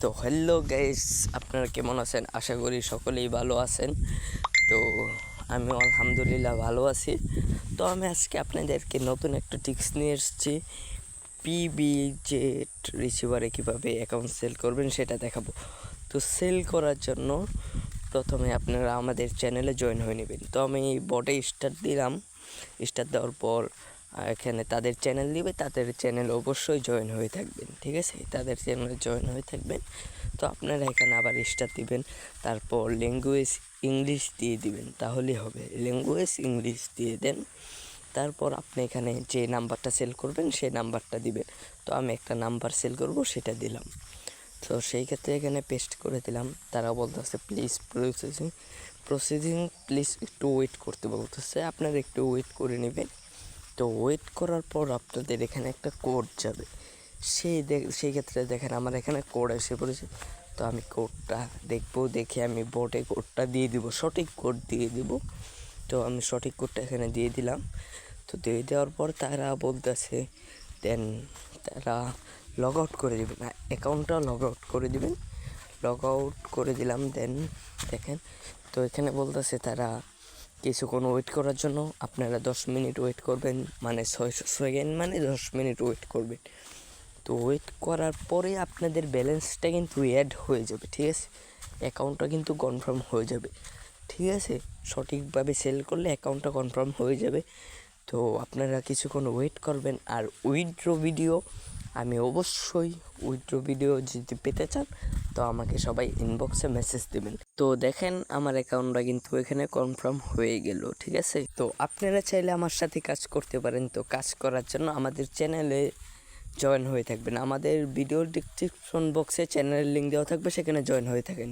তো hello guys আপনারা কেমন আছেন? আশা করি সকলেই ভালো আছেন। তো আমি আলহামদুলিল্লাহ ভালো আছি। তো আমি আজকে আপনাদেরকে নতুন একটা টিপস নিয়ে এসেছি। পিবি জেট রিসিভারে কীভাবে অ্যাকাউন্ট সেল করবেন সেটা দেখাবো। তো সেল করার জন্য প্রথমে আপনারা আমাদের চ্যানেলে জয়েন হয়ে নেবেন। তো আমি বটে স্টার্ট দিলাম। স্টার্ট দেওয়ার পর আহ, এখানে তাদের চ্যানেল দিবে তাদের চ্যানেল অবশ্যই জয়েন হয়ে থাকবেন ঠিক আছে? তাদের চ্যানেলে জয়েন হয়ে থাকবেন। তো আপনারা এখানে আবার স্টার দিবেন তারপর ল্যাঙ্গুয়েজ ইংলিশ দিয়ে দিবেন তাহলেই হবে। ল্যাঙ্গুয়েজ ইংলিশ দিয়ে দেন তারপর আপনি এখানে যে নাম্বারটা সেল করবেন সেই নাম্বারটা দিবেন। তো আমি একটা নাম্বার সেল করব সেটা দিলাম। তো সেই ক্ষেত্রে এখানে পেস্ট করে দিলাম। তারা বলতেছে প্লিজ প্রসেসিং প্রসেসিং প্লিজ একটু ওয়েট করতে বলতেছে। আপনারা একটু ওয়েট করে নেবেন। তো ওয়েট করার পর আপনাদের এখানে একটা কোড যাবে। সেই সেই ক্ষেত্রে দেখেন আমার এখানে কোড এসে পড়েছে। তো আমি কোডটা দেখব, দেখে আমি বোর্ডে কোডটা দিয়ে দিব, সঠিক কোড দিয়ে দিব। তো আমি সঠিক কোডটা এখানে দিয়ে দিলাম। তো দিয়ে দেওয়ার পর তারা বলতেছে, দেন তারা লগ আউট করে দেবেন অ্যাকাউন্টটা লগ আউট করে দিবেন। লগ আউট করে দিলাম দেন দেখেন, তো এখানে বলতেছে তারা কিছুক্ষণ ওয়েট করার জন্য আপনারা দশ মিনিট ওয়েট করবেন মানে ছয়শো সেকেন্ড মানে দশ মিনিট ওয়েট করবেন। তো ওয়েট করার পরে আপনাদের ব্যালেন্সটা কিন্তু অ্যাড হয়ে যাবে, ঠিক আছে? অ্যাকাউন্টটা কিন্তু কনফার্ম হয়ে যাবে, ঠিক আছে? সঠিকভাবে সেল করলে অ্যাকাউন্টটা কনফার্ম হয়ে যাবে। তো আপনারা কিছুক্ষণ ওয়েট করবেন আর উইথড্র ভিডিও আমি অবশ্যই উইথড্র ভিডিও যদি পেতে চান, তো আমাকে সবাই ইনবক্সে মেসেজ দেবেন। তো দেখেন আমার অ্যাকাউন্টটা কিন্তু এখানে কনফার্ম হয়ে গেল, ঠিক আছে? তো আপনারা চাইলে আমার সাথে কাজ করতে পারেন। তো কাজ করার জন্য আমাদের চ্যানেলে জয়েন হয়ে থাকবেন। আমাদের ভিডিও ডিসক্রিপশন বক্সে চ্যানেলের লিঙ্ক দেওয়া থাকবে, সেখানে জয়েন হয়ে থাকেন।